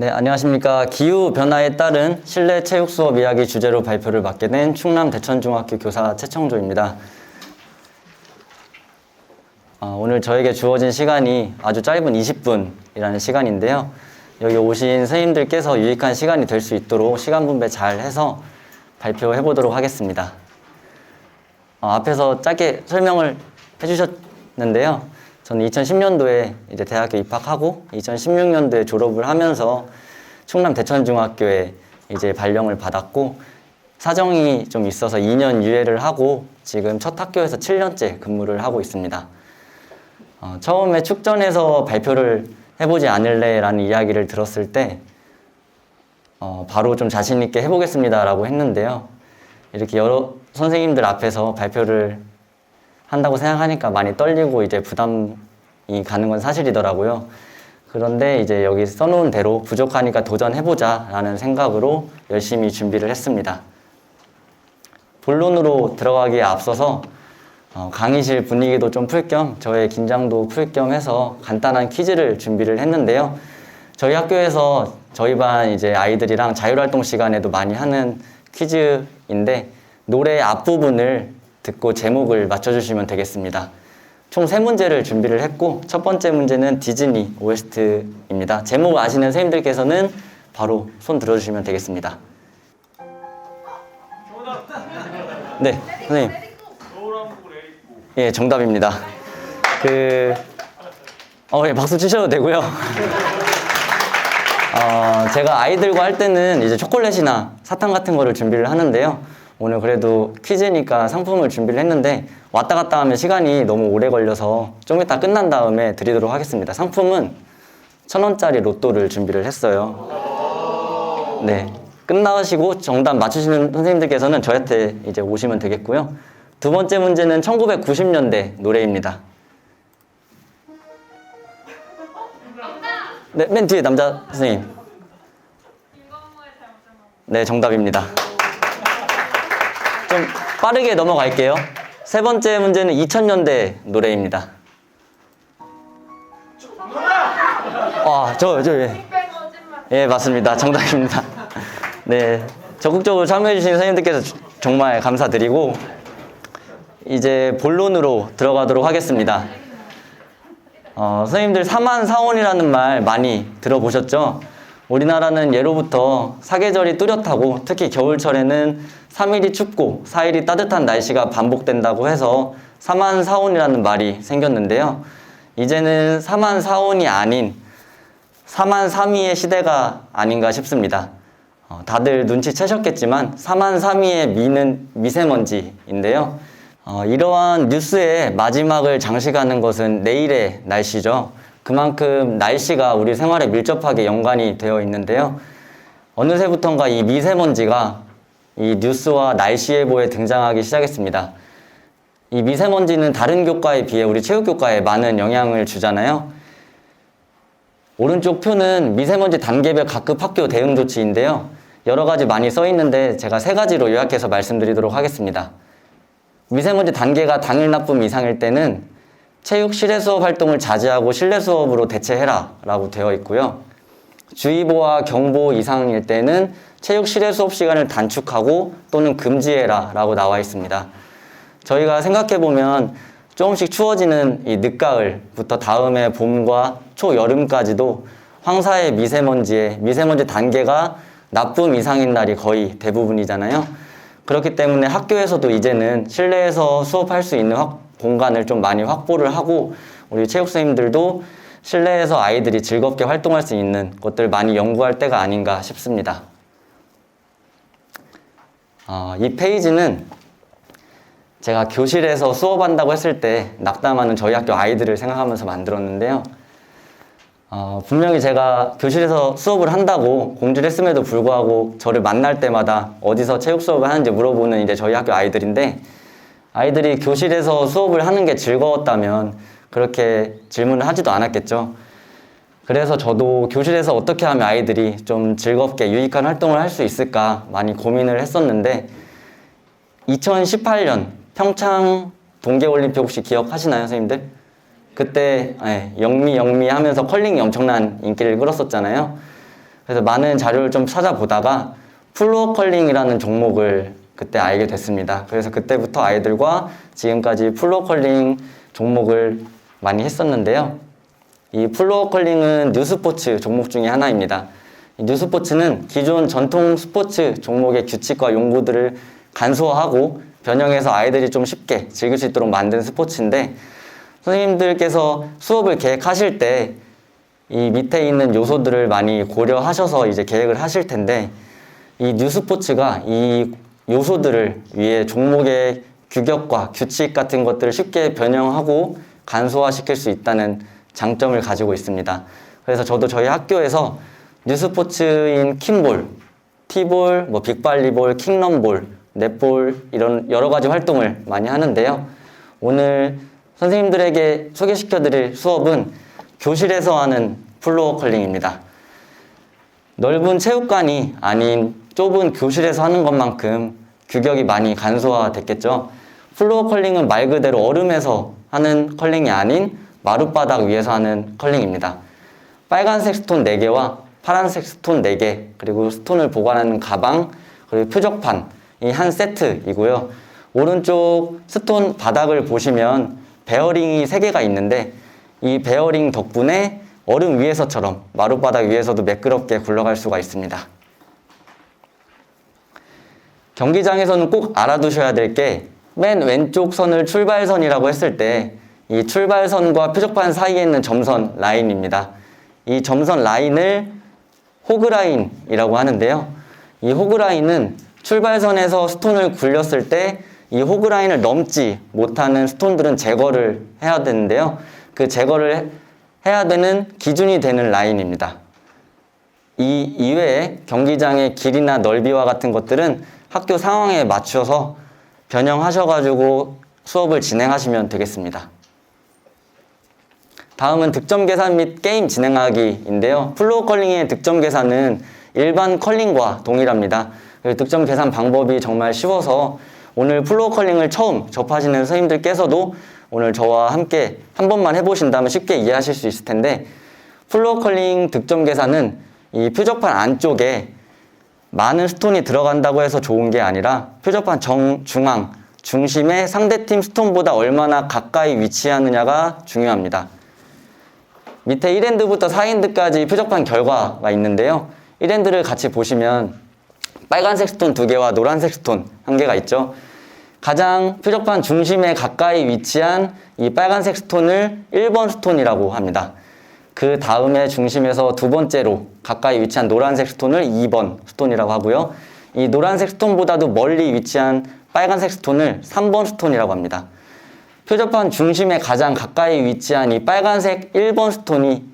네, 안녕하십니까. 기후 변화에 따른 실내 체육 수업 이야기 주제로 발표를 맡게 된 충남 대천중학교 교사 최청조입니다. 어, 오늘 저에게 주어진 시간이 아주 짧은 20분이라는 시간인데요. 여기 오신 선생님들께서 유익한 시간이 될 수 있도록 시간 분배 잘 해서 발표해 보도록 하겠습니다. 어, 앞에서 짧게 설명을 해주셨는데요. 저는 2010년도에 이제 대학교 입학하고 2016년도에 졸업을 하면서 충남 대천중학교에 이제 발령을 받았고 사정이 좀 있어서 2년 유예를 하고 지금 첫 학교에서 7년째 근무를 하고 있습니다. 어, 처음에 축전에서 발표를 해보지 않을래라는 이야기를 들었을 때 어, 바로 좀 자신 있게 해보겠습니다라고 했는데요. 이렇게 여러 선생님들 앞에서 발표를 한다고 생각하니까 많이 떨리고 이제 부담이 가는 건 사실이더라고요. 그런데 이제 여기 써놓은 대로 부족하니까 도전해보자 라는 생각으로 열심히 준비를 했습니다. 본론으로 들어가기에 앞서서 어, 강의실 분위기도 좀 풀 겸 저의 긴장도 풀 겸 해서 간단한 퀴즈를 준비를 했는데요. 저희 학교에서 저희 반 이제 아이들이랑 자율활동 시간에도 많이 하는 퀴즈인데 노래 앞부분을 듣고 제목을 맞춰주시면 되겠습니다. 총 세 문제를 준비를 했고 첫 번째 문제는 디즈니 OST입니다. 제목 아시는 선생님들께서는 바로 손 들어주시면 되겠습니다. 네, 선생님. 예, 정답입니다. 그, 어, 예, 박수 치셔도 되고요. 어, 제가 아이들과 할 때는 이제 초콜릿이나 사탕 같은 거를 준비를 하는데요. 오늘 그래도 퀴즈니까 상품을 준비를 했는데 왔다 갔다 하면 시간이 너무 오래 걸려서 좀 이따 끝난 다음에 드리도록 하겠습니다. 상품은 천 원짜리 로또를 준비를 했어요. 네. 끝나시고 정답 맞추시는 선생님들께서는 저한테 이제 오시면 되겠고요. 두 번째 문제는 1990년대 노래입니다. 네, 맨 뒤에 남자 선생님. 네, 정답입니다. 좀 빠르게 넘어갈게요. 세 번째 문제는 2000년대 노래입니다. 아, 저, 저, 예. 예, 맞습니다. 정답입니다. 네. 적극적으로 참여해주신 선생님들께서 주- 정말 감사드리고, 이제 본론으로 들어가도록 하겠습니다. 어, 선생님들 사만 사원이라는 말 많이 들어보셨죠? 우리나라는 예로부터 사계절이 뚜렷하고 특히 겨울철에는 3일이 춥고 4일이 따뜻한 날씨가 반복된다고 해서 사만 사원이라는 말이 생겼는데요. 이제는 사만 사원이 아닌 사만 삼위의 시대가 아닌가 싶습니다. 어, 다들 눈치채셨겠지만 사만 삼위의 미는 미세먼지인데요. 어, 이러한 뉴스의 마지막을 장식하는 것은 내일의 날씨죠. 그만큼 날씨가 우리 생활에 밀접하게 연관이 되어 있는데요. 어느새부턴가 이 미세먼지가 이 뉴스와 날씨 예보에 등장하기 시작했습니다. 이 미세먼지는 다른 교과에 비해 우리 체육 교과에 많은 영향을 주잖아요. 오른쪽 표는 미세먼지 단계별 각급 학교 대응 조치인데요. 여러 가지 많이 써 있는데 제가 세 가지로 요약해서 말씀드리도록 하겠습니다. 미세먼지 단계가 당일 나쁨 이상일 때는 체육 실외 수업 활동을 자제하고 실내 수업으로 대체해라 라고 되어 있고요. 주의보와 경보 이상일 때는 체육 실외 수업 시간을 단축하고 또는 금지해라 라고 나와 있습니다. 저희가 생각해 보면 조금씩 추워지는 이 늦가을부터 다음에 봄과 초여름까지도 황사의 미세먼지의 미세먼지 단계가 나쁨 이상인 날이 거의 대부분이잖아요. 그렇기 때문에 학교에서도 이제는 실내에서 수업할 수 있는 확- 공간을 좀 많이 확보를 하고 우리 체육 선생님들도 실내에서 아이들이 즐겁게 활동할 수 있는 것들 많이 연구할 때가 아닌가 싶습니다. 어, 이 페이지는 제가 교실에서 수업한다고 했을 때 낙담하는 저희 학교 아이들을 생각하면서 만들었는데요. 어, 분명히 제가 교실에서 수업을 한다고 공지를 했음에도 불구하고 저를 만날 때마다 어디서 체육 수업을 하는지 물어보는 이제 저희 학교 아이들인데 아이들이 교실에서 수업을 하는 게 즐거웠다면 그렇게 질문을 하지도 않았겠죠. 그래서 저도 교실에서 어떻게 하면 아이들이 좀 즐겁게 유익한 활동을 할 수 있을까 많이 고민을 했었는데 2018년 평창 동계올림픽 혹시 기억하시나요, 선생님들? 그때 예, 영미 영미 하면서 컬링이 엄청난 인기를 끌었었잖아요. 그래서 많은 자료를 좀 찾아보다가 플로어 컬링이라는 종목을 그때 알게 됐습니다. 그래서 그때부터 아이들과 지금까지 플로어 컬링 종목을 많이 했었는데요. 이 플로어 컬링은 뉴스포츠 종목 중에 하나입니다. 이 뉴스포츠는 기존 전통 스포츠 종목의 규칙과 용구들을 간소화하고 변형해서 아이들이 좀 쉽게 즐길 수 있도록 만든 스포츠인데 선생님들께서 수업을 계획하실 때 이 밑에 있는 요소들을 많이 고려하셔서 이제 계획을 하실 텐데 이 뉴스포츠가 이 요소들을 위해 종목의 규격과 규칙 같은 것들을 쉽게 변형하고 간소화시킬 수 있다는 장점을 가지고 있습니다. 그래서 저도 저희 학교에서 뉴스포츠인 킹볼, 티볼, 뭐 빅발리볼, 킹럼볼, 넷볼 이런 여러 가지 활동을 많이 하는데요. 오늘 선생님들에게 소개시켜 드릴 수업은 교실에서 하는 플로어 컬링입니다. 넓은 체육관이 아닌 좁은 교실에서 하는 것만큼 규격이 많이 간소화됐겠죠. 플로어 컬링은 말 그대로 얼음에서 하는 컬링이 아닌 마룻바닥 위에서 하는 컬링입니다. 빨간색 스톤 4개와 파란색 스톤 4개, 그리고 스톤을 보관하는 가방, 그리고 표적판, 이 한 세트이고요. 오른쪽 스톤 바닥을 보시면 베어링이 3개가 있는데 이 베어링 덕분에 얼음 위에서처럼 마룻바닥 위에서도 매끄럽게 굴러갈 수가 있습니다. 경기장에서는 꼭 알아두셔야 될 게 맨 왼쪽 선을 출발선이라고 했을 때 이 출발선과 표적판 사이에 있는 점선 라인입니다. 이 점선 라인을 호그라인이라고 하는데요. 이 호그라인은 출발선에서 스톤을 굴렸을 때 이 호그라인을 넘지 못하는 스톤들은 제거를 해야 되는데요. 그 제거를 해야 되는 기준이 되는 라인입니다. 이 이외에 경기장의 길이나 넓이와 같은 것들은 학교 상황에 맞춰서 변형하셔가지고 수업을 진행하시면 되겠습니다. 다음은 득점 계산 및 게임 진행하기인데요. 플로어 컬링의 득점 계산은 일반 컬링과 동일합니다. 그 득점 계산 방법이 정말 쉬워서 오늘 플로어 컬링을 처음 접하시는 선생님들께서도 오늘 저와 함께 한 번만 해보신다면 쉽게 이해하실 수 있을 텐데 플로어 컬링 득점 계산은 이 표적판 안쪽에 많은 스톤이 들어간다고 해서 좋은 게 아니라 표적판 정, 중앙, 중심에 상대팀 스톤보다 얼마나 가까이 위치하느냐가 중요합니다. 밑에 1엔드부터 4엔드까지 표적판 결과가 있는데요. 1엔드를 같이 보시면 빨간색 스톤 두 개와 노란색 스톤 한 개가 있죠. 가장 표적판 중심에 가까이 위치한 이 빨간색 스톤을 1번 스톤이라고 합니다. 그 다음에 중심에서 두 번째로 가까이 위치한 노란색 스톤을 2번 스톤이라고 하고요. 이 노란색 스톤보다도 멀리 위치한 빨간색 스톤을 3번 스톤이라고 합니다. 표적판 중심에 가장 가까이 위치한 이 빨간색 1번 스톤이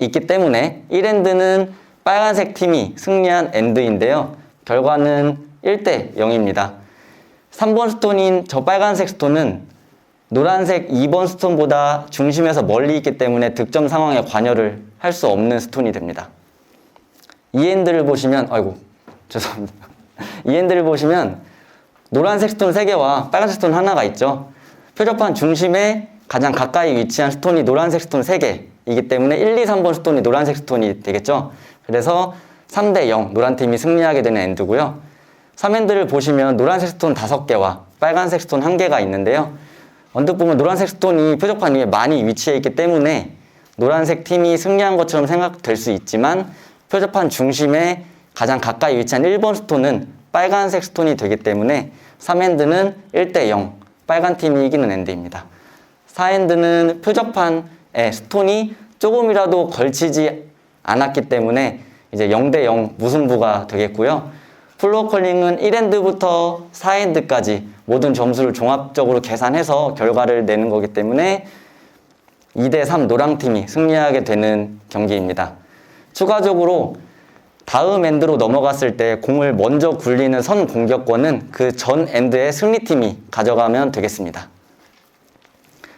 있기 때문에 1엔드는 빨간색 팀이 승리한 엔드인데요. 결과는 1대 0입니다. 3번 스톤인 저 빨간색 스톤은 노란색 2번 스톤보다 중심에서 멀리 있기 때문에 득점 상황에 관여를 할 수 없는 스톤이 됩니다. 이 엔드를 보시면, 아이고, 죄송합니다. 이 엔드를 보시면 노란색 스톤 3개와 빨간색 스톤 하나가 있죠. 표적판 중심에 가장 가까이 위치한 스톤이 노란색 스톤 3개이기 때문에 1, 2, 3번 스톤이 노란색 스톤이 되겠죠. 그래서 3대 0 노란 팀이 승리하게 되는 엔드고요. 3엔드를 보시면 노란색 스톤 5개와 빨간색 스톤 1개가 있는데요. 언뜻 보면 노란색 스톤이 표적판 위에 많이 위치해 있기 때문에 노란색 팀이 승리한 것처럼 생각될 수 있지만 표적판 중심에 가장 가까이 위치한 1번 스톤은 빨간색 스톤이 되기 때문에 3엔드는 1대 0 빨간 팀이 이기는 엔드입니다. 4엔드는 표적판에 스톤이 조금이라도 걸치지 않았기 때문에 이제 0대 0 무승부가 되겠고요. 플로어 컬링은 1엔드부터 4엔드까지 모든 점수를 종합적으로 계산해서 결과를 내는 거기 때문에 2대 3 노랑팀이 승리하게 되는 경기입니다. 추가적으로 다음 엔드로 넘어갔을 때 공을 먼저 굴리는 선 공격권은 그 전 엔드의 승리팀이 가져가면 되겠습니다.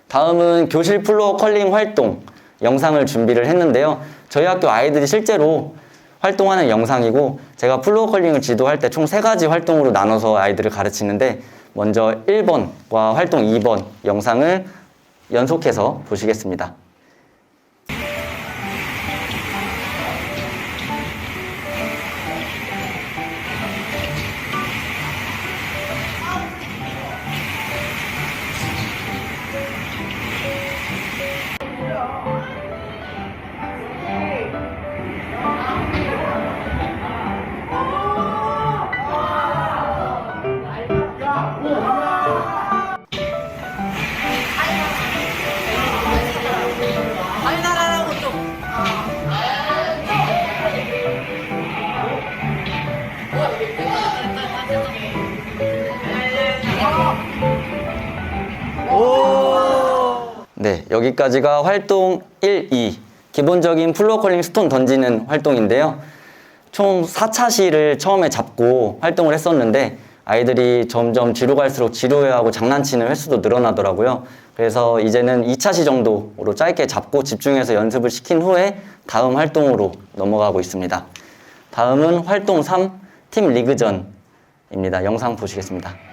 다음은 교실 플로어 컬링 활동 영상을 준비를 했는데요. 저희 학교 아이들이 실제로 활동하는 영상이고 제가 플로어 컬링을 지도할 때 총 세 가지 활동으로 나눠서 아이들을 가르치는데 먼저 1번과 활동 2번 영상을 연속해서 보시겠습니다. 여기까지가 활동 1, 2. 기본적인 플로어컬링 스톤 던지는 활동인데요. 총 4차 시를 처음에 잡고 활동을 했었는데 아이들이 점점 뒤로 갈수록 지루해하고 장난치는 횟수도 늘어나더라고요. 그래서 이제는 2차 시 정도로 짧게 잡고 집중해서 연습을 시킨 후에 다음 활동으로 넘어가고 있습니다. 다음은 활동 3, 팀 리그전입니다. 영상 보시겠습니다.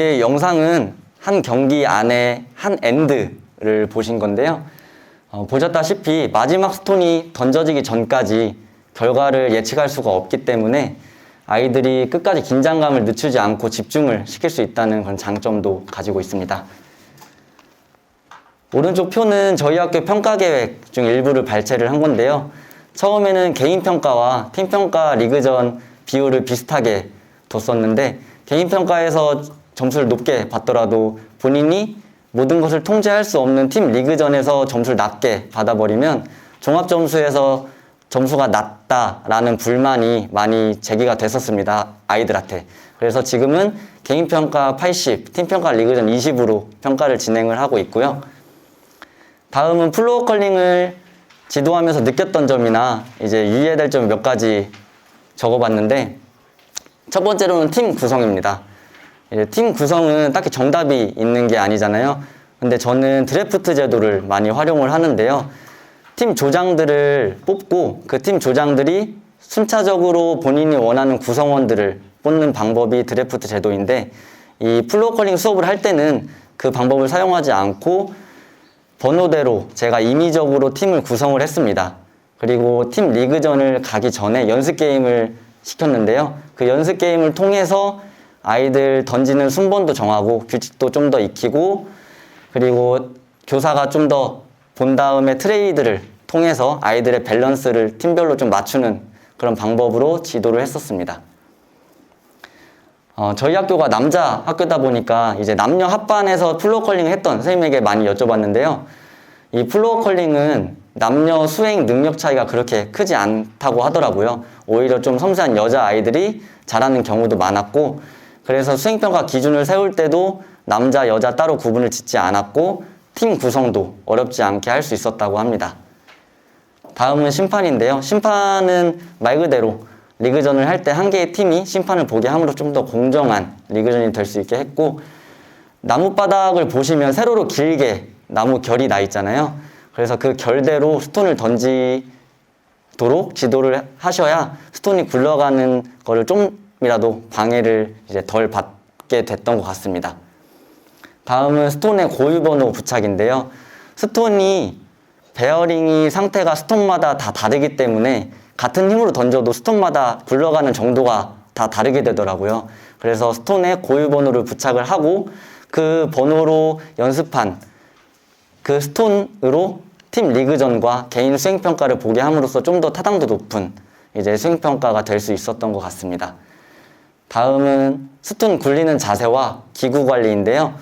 네, 위에 영상은 한 경기 안에 한 엔드를 보신 건데요. 어, 보셨다시피 마지막 스톤이 던져지기 전까지 결과를 예측할 수가 없기 때문에 아이들이 끝까지 긴장감을 늦추지 않고 집중을 시킬 수 있다는 그런 장점도 가지고 있습니다. 오른쪽 표는 저희 학교 평가 계획 중 일부를 발췌를 한 건데요. 처음에는 개인 평가와 팀 평가 리그전 비율을 비슷하게 뒀었는데 개인 평가에서 점수를 높게 받더라도 본인이 모든 것을 통제할 수 없는 팀 리그전에서 점수를 낮게 받아버리면 종합 점수에서 점수가 낮다라는 불만이 많이 제기가 됐었습니다. 아이들한테. 그래서 지금은 개인 평가 80, 팀 평가 리그전 20으로 평가를 진행을 하고 있고요. 다음은 플로어 컬링을 지도하면서 느꼈던 점이나 이제 유의해야 될 점 몇 가지 적어봤는데 첫 번째로는 팀 구성입니다. 팀 구성은 딱히 정답이 있는 게 아니잖아요. 근데 저는 드래프트 제도를 많이 활용을 하는데요. 팀 조장들을 뽑고 그 팀 조장들이 순차적으로 본인이 원하는 구성원들을 뽑는 방법이 드래프트 제도인데 이 플로어 컬링 수업을 할 때는 그 방법을 사용하지 않고 번호대로 제가 임의적으로 팀을 구성을 했습니다. 그리고 팀 리그전을 가기 전에 연습 게임을 시켰는데요. 그 연습 게임을 통해서 아이들 던지는 순번도 정하고 규칙도 좀 더 익히고 그리고 교사가 좀 더 본 다음에 트레이드를 통해서 아이들의 밸런스를 팀별로 좀 맞추는 그런 방법으로 지도를 했었습니다. 어, 저희 학교가 남자 학교다 보니까 이제 남녀 합반에서 플로어 컬링을 했던 선생님에게 많이 여쭤봤는데요. 이 플로어 컬링은 남녀 수행 능력 차이가 그렇게 크지 않다고 하더라고요. 오히려 좀 섬세한 여자 아이들이 잘하는 경우도 많았고, 그래서 수행평가 기준을 세울 때도 남자, 여자 따로 구분을 짓지 않았고, 팀 구성도 어렵지 않게 할 수 있었다고 합니다. 다음은 심판인데요. 심판은 말 그대로 리그전을 할 때 한 개의 팀이 심판을 보게 함으로 좀 더 공정한 리그전이 될 수 있게 했고 나무바닥을 보시면 세로로 길게 나무 결이 나 있잖아요. 그래서 그 결대로 스톤을 던지도록 지도를 하셔야 스톤이 굴러가는 거를 좀 이라도 방해를 이제 덜 받게 됐던 것 같습니다. 다음은 스톤의 고유번호 부착인데요. 스톤이 베어링이 상태가 스톤마다 다 다르기 때문에 같은 힘으로 던져도 스톤마다 굴러가는 정도가 다 다르게 되더라고요. 그래서 스톤에 고유 번호를 부착을 하고 그 번호로 연습한 그 스톤으로 팀 리그전과 개인 수행평가를 보게 함으로써 좀 더 타당도 높은 이제 수행평가가 될 수 있었던 것 같습니다. 다음은 스톤 굴리는 자세와 기구 관리인데요.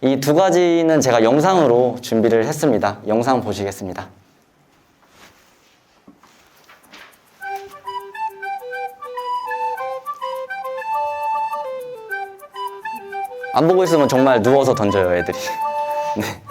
이 두 가지는 제가 영상으로 준비를 했습니다. 영상 보시겠습니다. 안 보고 있으면 정말 누워서 던져요, 애들이. 네.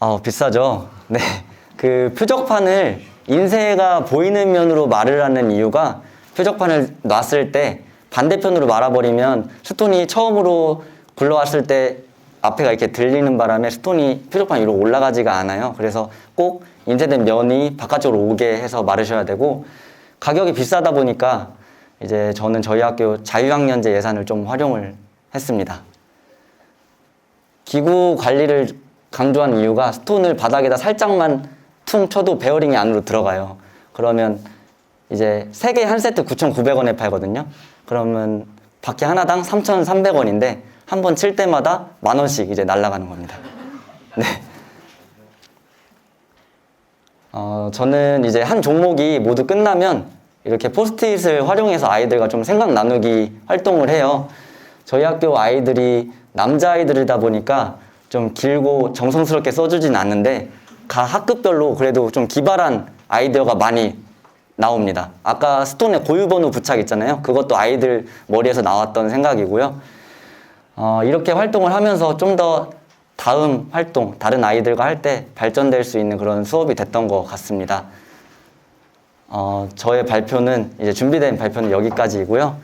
아, 비싸죠. 네. 그 표적판을 인쇄가 보이는 면으로 말을 하는 이유가 표적판을 놨을 때 반대편으로 말아버리면 스톤이 처음으로 굴러왔을 때 앞에가 이렇게 들리는 바람에 스톤이 표적판 위로 올라가지가 않아요. 그래서 꼭 인쇄된 면이 바깥쪽으로 오게 해서 마르셔야 되고 가격이 비싸다 보니까 이제 저는 저희 학교 자유학년제 예산을 좀 활용을 했습니다. 기구 관리를 강조한 이유가 스톤을 바닥에다 살짝만 퉁 쳐도 베어링이 안으로 들어가요. 그러면 이제 세 개 한 세트 9,900원에 팔거든요. 그러면 바퀴 하나당 3,300원인데 한 번 칠 때마다 만 원씩 이제 날아가는 겁니다. 네. 어, 저는 이제 한 종목이 모두 끝나면 이렇게 포스트잇을 활용해서 아이들과 좀 생각 나누기 활동을 해요. 저희 학교 아이들이 남자 아이들이다 보니까 좀 길고 정성스럽게 써주진 않는데 각 학급별로 그래도 좀 기발한 아이디어가 많이 나옵니다. 아까 스톤에 고유번호 부착 있잖아요. 그것도 아이들 머리에서 나왔던 생각이고요. 어, 이렇게 활동을 하면서 좀 더 다음 활동, 다른 아이들과 할 때 발전될 수 있는 그런 수업이 됐던 것 같습니다. 어, 저의 발표는 이제 준비된 발표는 여기까지이고요.